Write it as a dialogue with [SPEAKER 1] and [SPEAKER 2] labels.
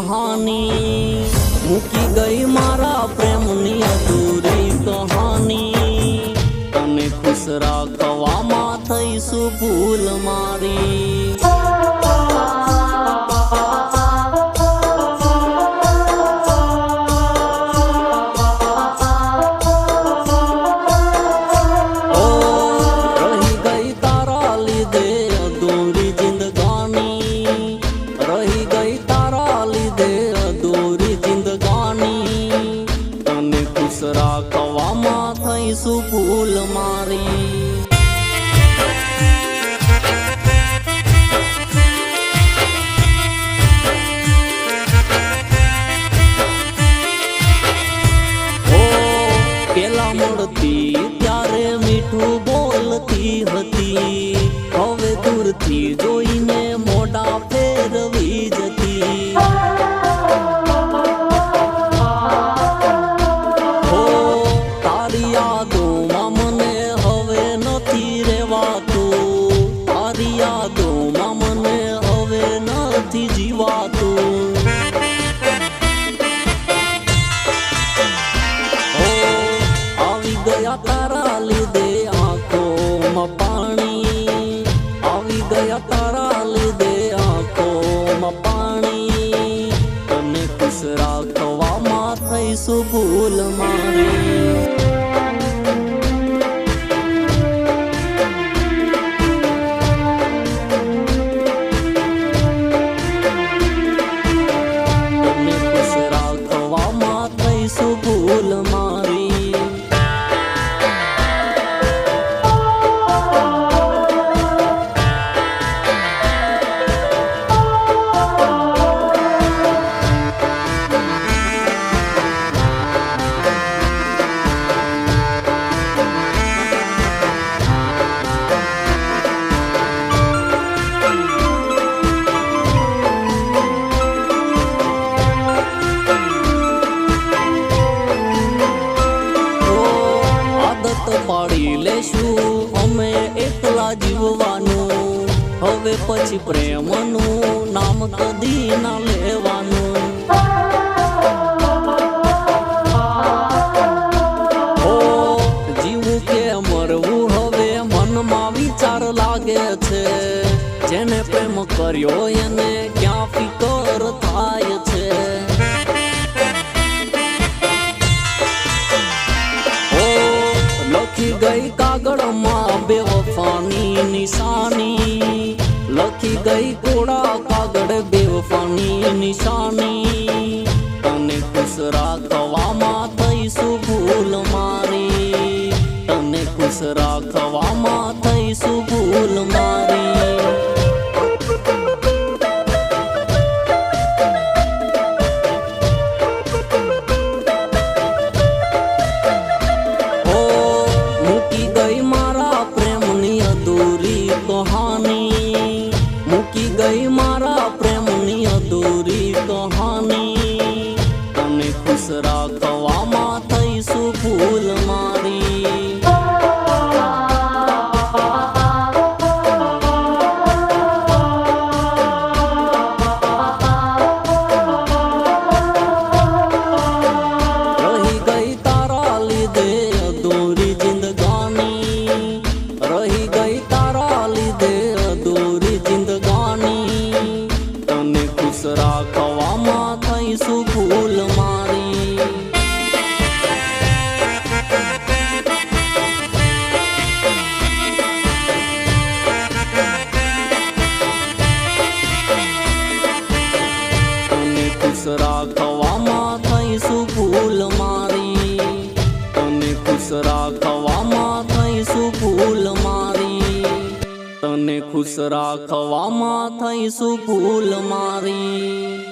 [SPEAKER 1] કહાની. મૂકી ગઈ મારા પ્રેમની અધૂરી કહાની. તને ખુશ રાખવામાં થઈશું ભૂલ મારી? થઈશું ભૂલ મારી પેલા મળતી ત્યારે મીઠું બોલતી હતી હવે દૂરથી જોઈને મોઢા ફેરવી ગયા તારા લીધે આંખોમાં પાણી. આવી ગયા તારા લીધે આંખોમાં પાણી. તને ખુશ રાખવામાં થઈશું ભૂલ મારી. પાડી અમે એકલા જીવવાનું. હવે પછી પ્રેમનું નામ કદી ના લેવાનું. જીવું કે મરવું હવે મનમાં વિચાર લાગે છે. જેને પ્રેમ કર્યો એને ક્યાં ફિકર થાય છે? ગઈ કોડા કાગળ બેવફાની નિશાની. તને ખુશ રાખવામાં થઈશું ભૂલ મારી. તને ખુશ રાખવામાં થઈશું ભૂલ મારી. થઈશું ખુશ રાખવામાં થઈશું ભૂલ મારી તને ખુશ રાખવામાં થઈશું ભૂલ મારી તને ખુશ રાખવામાં થઈશું ભૂલ મારી